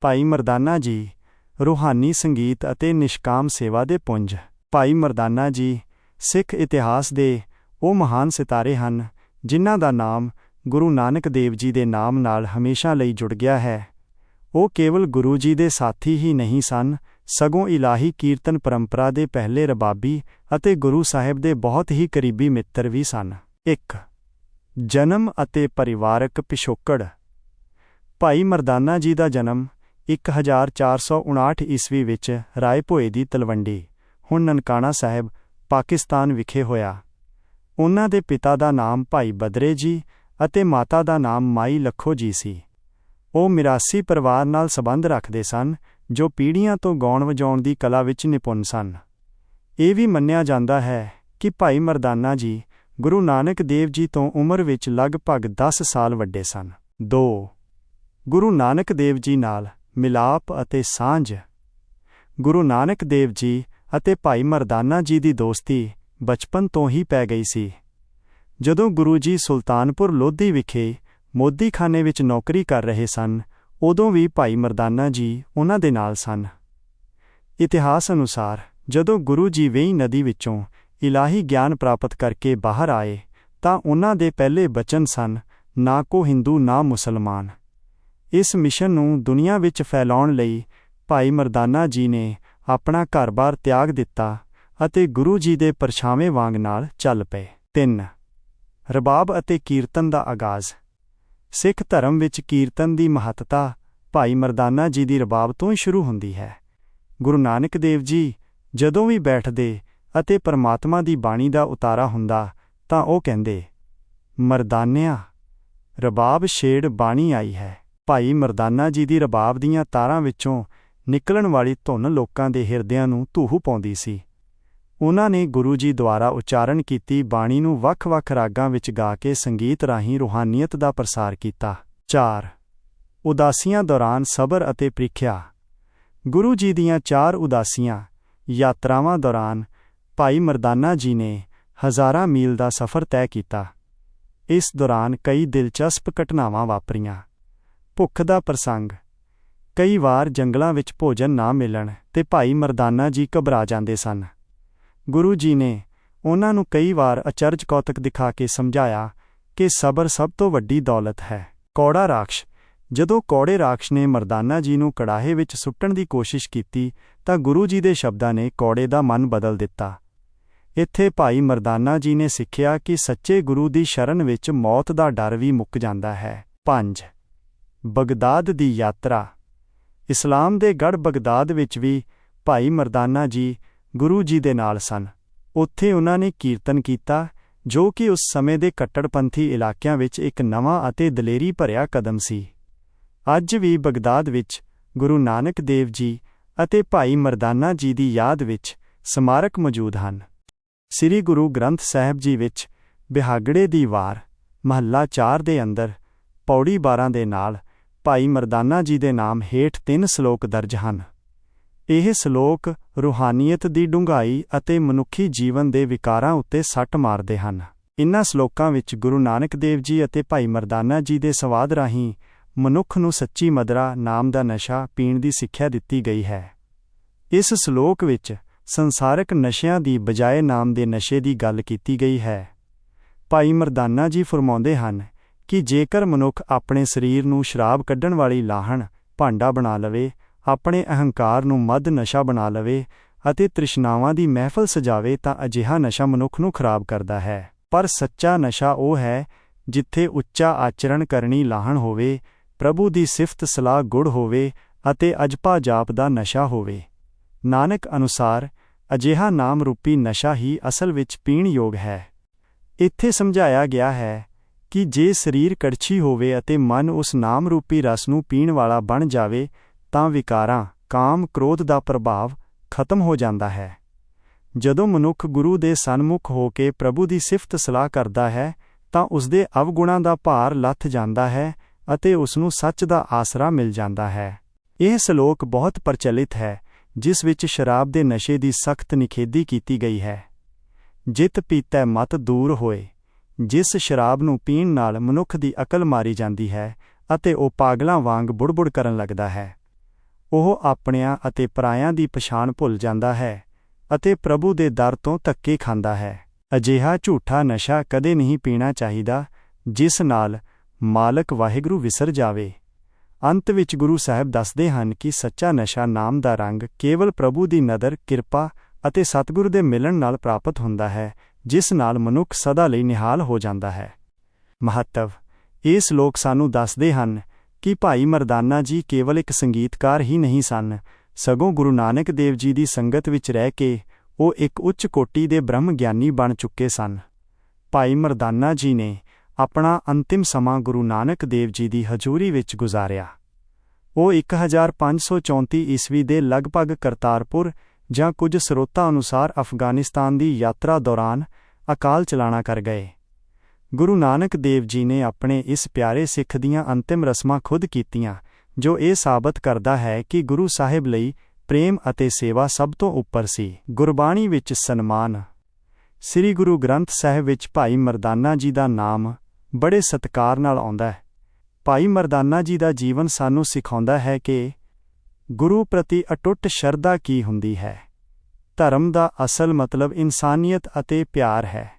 ਭਾਈ ਮਰਦਾਨਾ ਜੀ, ਰੂਹਾਨੀ ਸੰਗੀਤ ਅਤੇ ਨਿਸ਼ਕਾਮ ਸੇਵਾ ਦੇ ਪੁੰਜ। ਭਾਈ ਮਰਦਾਨਾ ਜੀ, ਸਿੱਖ ਇਤਿਹਾਸ ਦੇ ਉਹ ਮਹਾਨ ਸਿਤਾਰੇ ਹਨ, ਜਿਨ੍ਹਾਂ ਦਾ ਨਾਮ ਗੁਰੂ ਨਾਨਕ ਦੇਵ ਜੀ ਦੇ ਨਾਮ ਨਾਲ ਹਮੇਸ਼ਾ ਲਈ ਜੁੜ ਗਿਆ ਹੈ। ਉਹ ਕੇਵਲ ਗੁਰੂ ਜੀ ਦੇ ਸਾਥੀ ਹੀ ਨਹੀਂ ਸਨ, ਸਗੋਂ ਇਲਾਹੀ ਕੀਰਤਨ ਪਰੰਪਰਾ ਦੇ ਪਹਿਲੇ ਰਬਾਬੀ ਅਤੇ ਗੁਰੂ ਸਾਹਿਬ ਦੇ ਬਹੁਤ ਹੀ ਕਰੀਬੀ ਮਿੱਤਰ ਵੀ ਸਨ। 1 ਜਨਮ ਅਤੇ ਪਰਿਵਾਰਕ ਪਿਛੋਕੜ। ਭਾਈ ਮਰਦਾਨਾ ਜੀ ਦਾ ਜਨਮ 1459 ਈਸਵੀ ਵਿੱਚ ਰਾਏ ਭੋਏ ਦੀ ਤਲਵੰਡੀ, ਹੁਣ ਨਨਕਾਣਾ ਸਾਹਿਬ, ਪਾਕਿਸਤਾਨ ਵਿਖੇ ਹੋਇਆ। ਉਹਨਾਂ ਦੇ ਪਿਤਾ ਦਾ ਨਾਮ ਭਾਈ ਬਦਰੇ ਜੀ ਅਤੇ ਮਾਤਾ ਦਾ ਨਾਮ ਮਾਈ ਲੱਖੋ ਜੀ ਸੀ। ਉਹ ਮਿਰਾਸੀ ਪਰਿਵਾਰ ਨਾਲ ਸੰਬੰਧ ਰੱਖਦੇ ਸਨ, ਜੋ ਪੀੜ੍ਹੀਆਂ ਤੋਂ ਗਾਉਣ ਵਜਾਉਣ ਦੀ ਕਲਾ ਵਿੱਚ ਨਿਪੁੰਨ ਸਨ। ਇਹ ਵੀ ਮੰਨਿਆ ਜਾਂਦਾ ਹੈ ਕਿ ਭਾਈ ਮਰਦਾਨਾ ਜੀ ਗੁਰੂ ਨਾਨਕ ਦੇਵ ਜੀ ਤੋਂ ਉਮਰ ਵਿੱਚ ਲਗਭਗ 10 ਸਾਲ ਵੱਡੇ ਸਨ। 2 ਗੁਰੂ ਨਾਨਕ ਦੇਵ ਜੀ ਨਾਲ ਮਿਲਾਪ ਅਤੇ ਸਾਂਝ। ਗੁਰੂ ਨਾਨਕ ਦੇਵ ਜੀ ਅਤੇ ਭਾਈ ਮਰਦਾਨਾ ਜੀ ਦੀ ਦੋਸਤੀ ਬਚਪਨ ਤੋਂ ਹੀ ਪੈ ਗਈ ਸੀ। ਜਦੋਂ ਗੁਰੂ ਜੀ ਸੁਲਤਾਨਪੁਰ ਲੋਧੀ ਵਿਖੇ ਮੋਦੀਖਾਨੇ ਵਿੱਚ ਨੌਕਰੀ ਕਰ ਰਹੇ ਸਨ, ਉਦੋਂ ਵੀ ਭਾਈ ਮਰਦਾਨਾ ਜੀ ਉਹਨਾਂ ਦੇ ਨਾਲ ਸਨ। ਇਤਿਹਾਸ ਅਨੁਸਾਰ ਜਦੋਂ ਗੁਰੂ ਜੀ ਵੇਈ ਨਦੀ ਵਿੱਚੋਂ ਇਲਾਹੀ ਗਿਆਨ ਪ੍ਰਾਪਤ ਕਰਕੇ ਬਾਹਰ ਆਏ, ਤਾਂ ਉਹਨਾਂ ਦੇ ਪਹਿਲੇ ਬਚਨ ਸਨ, ਨਾ ਕੋ ਹਿੰਦੂ ਨਾ ਮੁਸਲਮਾਨ। ਇਸ ਮਿਸ਼ਨ ਨੂੰ ਦੁਨੀਆ ਵਿੱਚ ਫੈਲਾਉਣ ਲਈ ਭਾਈ ਮਰਦਾਨਾ ਜੀ ਨੇ ਆਪਣਾ ਘਰ-ਬਾਰ ਤਿਆਗ ਦਿੱਤਾ ਅਤੇ ਗੁਰੂ ਜੀ ਦੇ ਪਰਛਾਵੇਂ ਵਾਂਗ ਨਾਲ ਚੱਲ ਪਏ। 3 ਰਬਾਬ ਅਤੇ ਕੀਰਤਨ ਦਾ ਆਗਾਜ਼। ਸਿੱਖ ਧਰਮ ਵਿੱਚ ਕੀਰਤਨ ਦੀ ਮਹੱਤਤਾ ਭਾਈ ਮਰਦਾਨਾ ਜੀ ਦੀ ਰਬਾਬ ਤੋਂ ਹੀ ਸ਼ੁਰੂ ਹੁੰਦੀ ਹੈ। ਗੁਰੂ ਨਾਨਕ ਦੇਵ ਜੀ ਜਦੋਂ ਵੀ ਬੈਠਦੇ ਅਤੇ ਪਰਮਾਤਮਾ ਦੀ ਬਾਣੀ ਦਾ ਉਤਾਰਾ ਹੁੰਦਾ ਤਾਂ ਉਹ ਕਹਿੰਦੇ, ਮਰਦਾਨਿਆ, ਰਬਾਬ ਛੇੜ ਬਾਣੀ ਆਈ ਹੈ। ਭਾਈ ਮਰਦਾਨਾ ਜੀ ਦੀ ਰਬਾਬ ਦੀਆਂ ਤਾਰਾਂ ਵਿੱਚੋਂ ਨਿਕਲਣ ਵਾਲੀ ਧੁਨ ਲੋਕਾਂ ਦੇ ਹਿਰਦਿਆਂ ਨੂੰ ਧੂਹ ਪਾਉਂਦੀ ਸੀ। ਉਹਨਾਂ ਨੇ ਗੁਰੂ ਜੀ ਦੁਆਰਾ ਉਚਾਰਨ ਕੀਤੀ ਬਾਣੀ ਨੂੰ ਵੱਖ-ਵੱਖ ਰਾਗਾਂ ਵਿੱਚ ਗਾ ਕੇ ਸੰਗੀਤ ਰਾਹੀਂ ਰੂਹਾਨੀਅਤ ਦਾ ਪ੍ਰਸਾਰ ਕੀਤਾ। 4 ਉਦਾਸੀਆਂ ਦੌਰਾਨ ਸਬਰ ਅਤੇ ਪ੍ਰੀਖਿਆ। ਗੁਰੂ ਜੀ ਦੀਆਂ ਚਾਰ ਉਦਾਸੀਆਂ ਯਾਤਰਾਵਾਂ ਦੌਰਾਨ ਭਾਈ ਮਰਦਾਨਾ ਜੀ ਨੇ ਹਜ਼ਾਰਾਂ ਮੀਲ ਦਾ ਸਫ਼ਰ ਤੈਅ ਕੀਤਾ। ਇਸ ਦੌਰਾਨ ਕਈ ਦਿਲਚਸਪ ਘਟਨਾਵਾਂ ਵਾਪਰੀਆਂ। ਭੁੱਖ ਦਾ ਪ੍ਰਸੰਗ। ਕਈ ਵਾਰ ਜੰਗਲਾਂ ਵਿੱਚ ਭੋਜਨ ਨਾ ਮਿਲਣ ਤੇ ਭਾਈ ਮਰਦਾਨਾ ਜੀ ਘਬਰਾ ਜਾਂਦੇ ਸਨ। ਗੁਰੂ ਜੀ ਨੇ ਉਹਨਾਂ ਨੂੰ ਕਈ ਵਾਰ ਅਚਰਜ ਕੌਤਕ ਦਿਖਾ ਕੇ ਸਮਝਾਇਆ ਕਿ ਸਬਰ ਸਭ ਤੋਂ ਵੱਡੀ ਦੌਲਤ ਹੈ। ਕੌੜਾ ਰਾਖਸ਼। ਜਦੋਂ ਕੌੜੇ ਰਾਖਸ਼ ਨੇ ਮਰਦਾਨਾ ਜੀ ਨੂੰ ਕੜਾਹੇ ਵਿੱਚ ਸੁੱਟਣ ਦੀ ਕੋਸ਼ਿਸ਼ ਕੀਤੀ ਤਾਂ ਗੁਰੂ ਜੀ ਦੇ ਸ਼ਬਦਾਂ ਨੇ ਕੌੜੇ ਦਾ ਮਨ ਬਦਲ ਦਿੱਤਾ। ਇੱਥੇ ਭਾਈ ਮਰਦਾਨਾ ਜੀ ਨੇ ਸਿੱਖਿਆ ਕਿ ਸੱਚੇ ਗੁਰੂ ਦੀ ਸ਼ਰਨ ਵਿੱਚ ਮੌਤ ਦਾ ਡਰ ਵੀ ਮੁੱਕ ਜਾਂਦਾ ਹੈ। 5 ਬਗਦਾਦ ਦੀ ਯਾਤਰਾ। ਇਸਲਾਮ ਦੇ ਗੜ ਬਗਦਾਦ ਵਿੱਚ ਵੀ ਭਾਈ ਮਰਦਾਨਾ ਜੀ ਗੁਰੂ ਜੀ ਦੇ ਨਾਲ ਸਨ। ਉੱਥੇ ਉਹਨਾਂ ਨੇ ਕੀਰਤਨ ਕੀਤਾ, ਜੋ ਕਿ ਉਸ ਸਮੇਂ ਦੇ ਕੱਟੜਪੰਥੀ ਇਲਾਕਿਆਂ ਵਿੱਚ ਇੱਕ ਨਵਾਂ ਅਤੇ ਦਲੇਰੀ ਭਰਿਆ ਕਦਮ ਸੀ। ਅੱਜ ਵੀ ਬਗਦਾਦ ਵਿੱਚ ਗੁਰੂ ਨਾਨਕ ਦੇਵ ਜੀ ਅਤੇ ਭਾਈ ਮਰਦਾਨਾ ਜੀ ਦੀ ਯਾਦ ਵਿੱਚ ਸਮਾਰਕ ਮੌਜੂਦ ਹਨ। ਸ੍ਰੀ ਗੁਰੂ ਗ੍ਰੰਥ ਸਾਹਿਬ ਜੀ ਵਿੱਚ ਬਿਹਾਗੜੇ ਦੀ ਵਾਰ, ਮਹੱਲਾ 4 ਦੇ ਅੰਦਰ, ਪੌੜੀ 12 ਦੇ ਨਾਲ ਭਾਈ ਮਰਦਾਨਾ ਜੀ ਦੇ ਨਾਮ ਹੇਠ ਤਿੰਨ ਸ਼ਲੋਕ ਦਰਜ ਹਨ। ਇਹ ਸ਼ਲੋਕ ਰੂਹਾਨੀਅਤ ਦੀ ਡੂੰਘਾਈ ਅਤੇ ਮਨੁੱਖੀ ਜੀਵਨ ਦੇ ਵਿਕਾਰਾਂ ਉੱਤੇ ਸੱਟ ਮਾਰਦੇ ਹਨ। ਇਨ੍ਹਾਂ ਸ਼ਲੋਕਾਂ ਵਿੱਚ ਗੁਰੂ ਨਾਨਕ ਦੇਵ ਜੀ ਅਤੇ ਭਾਈ ਮਰਦਾਨਾ ਜੀ ਦੇ ਸਵਾਦ ਰਾਹੀਂ ਮਨੁੱਖ ਨੂੰ ਸੱਚੀ ਮਦਰਾ ਨਾਮ ਦਾ ਨਸ਼ਾ ਪੀਣ ਦੀ ਸਿੱਖਿਆ ਦਿੱਤੀ ਗਈ ਹੈ। ਇਸ ਸ਼ਲੋਕ ਵਿੱਚ ਸੰਸਾਰਕ ਨਸ਼ਿਆਂ ਦੀ ਬਜਾਏ ਨਾਮ ਦੇ ਨਸ਼ੇ ਦੀ ਗੱਲ ਕੀਤੀ ਗਈ ਹੈ। ਭਾਈ ਮਰਦਾਨਾ ਜੀ ਫਰਮਾਉਂਦੇ ਹਨ ਕਿ ਜੇਕਰ ਮਨੁੱਖ ਆਪਣੇ ਸਰੀਰ ਨੂੰ ਸ਼ਰਾਬ ਕੱਢਣ ਵਾਲੀ ਲਾਹਣ, ਭਾਂਡਾ ਬਣਾ ਲਵੇ, ਆਪਣੇ ਅਹੰਕਾਰ ਨੂੰ ਮਦ ਨਸ਼ਾ ਬਣਾ ਲਵੇ ਅਤੇ ਤ੍ਰਿਸ਼ਨਾਵਾਂ ਦੀ ਮਹਿਫਲ ਸਜਾਵੇ ਤਾਂ ਅਜਿਹਾ ਨਸ਼ਾ ਮਨੁੱਖ ਨੂੰ ਖਰਾਬ ਕਰਦਾ ਹੈ। ਪਰ ਸੱਚਾ ਨਸ਼ਾ ਉਹ ਹੈ ਜਿੱਥੇ ਉੱਚਾ ਆਚਰਣ ਕਰਨੀ ਲਾਹਣ ਹੋਵੇ, ਪ੍ਰਭੂ ਦੀ ਸਿਫਤ ਸਲਾਹ ਗੁੜ ਹੋਵੇ ਅਤੇ ਅਜਪਾ ਜਾਪ ਦਾ ਨਸ਼ਾ ਹੋਵੇ। ਨਾਨਕ ਅਨੁਸਾਰ, ਅਜਿਹਾ ਨਾਮ ਰੂਪੀ ਨਸ਼ਾ ਹੀ ਅਸਲ ਵਿੱਚ ਪੀਣ ਯੋਗ ਹੈ। ਇੱਥੇ ਸਮਝਾਇਆ ਗਿਆ ਹੈ ਕਿ ਜੇ ਸਰੀਰ ਕੜਛੀ ਹੋਵੇ ਅਤੇ ਮਨ ਉਸ ਨਾਮ ਰੂਪੀ ਰਸ ਨੂੰ ਪੀਣ ਵਾਲਾ ਬਣ ਜਾਵੇ, ਤਾਂ ਵਿਕਾਰਾਂ, ਕਾਮ, ਕ੍ਰੋਧ ਦਾ ਪ੍ਰਭਾਵ ਖਤਮ ਹੋ ਜਾਂਦਾ ਹੈ। ਜਦੋਂ ਮਨੁੱਖ ਗੁਰੂ ਦੇ ਸਨਮੁਖ ਹੋ ਕੇ ਪ੍ਰਭੂ ਦੀ ਸਿਫਤ ਸਲਾਹ ਕਰਦਾ ਹੈ, ਤਾਂ ਉਸ ਦੇ ਅਵਗੁਣਾਂ ਦਾ ਭਾਰ ਲੱਥ ਜਾਂਦਾ ਹੈ ਅਤੇ ਉਸ ਨੂੰ ਸੱਚ ਦਾ ਆਸਰਾ ਮਿਲ ਜਾਂਦਾ ਹੈ। ਇਹ ਸ਼ਲੋਕ ਬਹੁਤ ਪ੍ਰਚਲਿਤ ਹੈ, ਜਿਸ ਵਿੱਚ ਸ਼ਰਾਬ ਦੇ ਨਸ਼ੇ ਦੀ ਸਖਤ ਨਿਖੇਧੀ ਕੀਤੀ ਗਈ ਹੈ। ਜਿਤ ਪੀਤੈ ਮਤ ਦੂਰ ਹੋਏ। ਜਿਸ ਸ਼ਰਾਬ ਨੂੰ ਪੀਣ ਨਾਲ ਮਨੁੱਖ ਦੀ ਅਕਲ ਮਾਰੀ ਜਾਂਦੀ ਹੈ ਅਤੇ ਉਹ ਪਾਗਲਾਂ ਵਾਂਗ ਬੁੜਬੁੜ ਕਰਨ ਲੱਗਦਾ ਹੈ। ਉਹ ਆਪਣਿਆਂ ਅਤੇ ਪਰਾਇਆਂ ਦੀ ਪਛਾਣ ਭੁੱਲ ਜਾਂਦਾ ਹੈ ਅਤੇ ਪ੍ਰਭੂ ਦੇ ਦਰ ਤੋਂ ਧੱਕੇ ਖਾਂਦਾ ਹੈ। ਅਜਿਹਾ ਝੂਠਾ ਨਸ਼ਾ ਕਦੇ ਨਹੀਂ ਪੀਣਾ ਚਾਹੀਦਾ, ਜਿਸ ਨਾਲ ਮਾਲਕ ਵਾਹਿਗੁਰੂ ਵਿਸਰ ਜਾਵੇ। ਅੰਤ ਵਿੱਚ ਗੁਰੂ ਸਾਹਿਬ ਦੱਸਦੇ ਹਨ ਕਿ ਸੱਚਾ ਨਸ਼ਾ ਨਾਮ ਦਾ ਰੰਗ ਕੇਵਲ ਪ੍ਰਭੂ ਦੀ ਨਦਰ, ਕਿਰਪਾ ਅਤੇ ਸਤਿਗੁਰੂ ਦੇ ਮਿਲਣ ਨਾਲ ਪ੍ਰਾਪਤ ਹੁੰਦਾ ਹੈ ਜਿਸ ਨਾਲ ਮਨੁੱਖ ਸਦਾ ਲਈ ਨਿਹਾਲ ਹੋ ਜਾਂਦਾ ਹੈ। ਮਹੱਤਵ, ਇਸ ਲੋਕ ਸਾਨੂੰ ਦੱਸਦੇ ਹਨ ਕਿ ਭਾਈ ਮਰਦਾਨਾ ਜੀ ਕੇਵਲ ਇੱਕ ਸੰਗੀਤਕਾਰ ਹੀ ਨਹੀਂ ਸਨ, ਸਗੋਂ ਗੁਰੂ ਨਾਨਕ ਦੇਵ ਜੀ ਦੀ ਸੰਗਤ ਵਿੱਚ ਰਹਿ ਕੇ ਉਹ ਇੱਕ ਉੱਚ ਕੋਟੀ ਦੇ ਬ੍ਰਹਮ ਗਿਆਨੀ ਬਣ ਚੁੱਕੇ ਸਨ। ਭਾਈ ਮਰਦਾਨਾ ਜੀ ਨੇ ਆਪਣਾ ਅੰਤਿਮ ਸਮਾਂ ਗੁਰੂ ਨਾਨਕ ਦੇਵ ਜੀ ਦੀ ਹਜ਼ੂਰੀ ਵਿੱਚ ਗੁਜ਼ਾਰਿਆ। ਉਹ 1534 ਈਸਵੀ ਦੇ ਲਗਭਗ ਕਰਤਾਰਪੁਰ ਜਾਂ ਕੁਝ ਸਰੋਤਾਂ ਅਨੁਸਾਰ ਅਫਗਾਨਿਸਤਾਨ ਦੀ ਯਾਤਰਾ ਦੌਰਾਨ ਅਕਾਲ ਚਲਾਣਾ ਕਰ ਗਏ। ਗੁਰੂ ਨਾਨਕ ਦੇਵ ਜੀ ਨੇ ਆਪਣੇ ਇਸ ਪਿਆਰੇ ਸਿੱਖ ਦੀਆਂ ਅੰਤਿਮ ਰਸਮਾਂ ਖੁਦ ਕੀਤੀਆਂ, ਜੋ ਇਹ ਸਾਬਤ ਕਰਦਾ ਹੈ ਕਿ ਗੁਰੂ ਸਾਹਿਬ ਲਈ ਪ੍ਰੇਮ ਅਤੇ ਸੇਵਾ ਸਭ ਤੋਂ ਉੱਪਰ ਸੀ। ਗੁਰਬਾਣੀ ਵਿੱਚ ਸਨਮਾਨ। ਸ੍ਰੀ ਗੁਰੂ ਗ੍ਰੰਥ ਸਾਹਿਬ ਵਿੱਚ ਭਾਈ ਮਰਦਾਨਾ ਜੀ ਦਾ ਨਾਮ ਬੜੇ ਸਤਿਕਾਰ ਨਾਲ ਆਉਂਦਾ ਹੈ। ਭਾਈ ਮਰਦਾਨਾ ਜੀ ਦਾ ਜੀਵਨ ਸਾਨੂੰ ਸਿਖਾਉਂਦਾ ਹੈ ਕਿ ਗੁਰੂ ਪ੍ਰਤੀ ਅਟੁੱਟ ਸ਼ਰਧਾ ਕੀ ਹੁੰਦੀ ਹੈ? ਧਰਮ ਦਾ ਅਸਲ ਮਤਲਬ ਇਨਸਾਨੀਅਤ ਅਤੇ ਪਿਆਰ ਹੈ।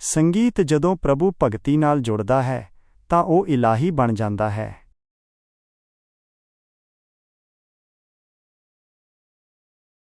ਸੰਗੀਤ ਜਦੋਂ ਪ੍ਰਭੂ ਭਗਤੀ ਨਾਲ ਜੁੜਦਾ ਹੈ, ਤਾਂ ਉਹ ਇਲਾਹੀ ਬਣ ਜਾਂਦਾ ਹੈ।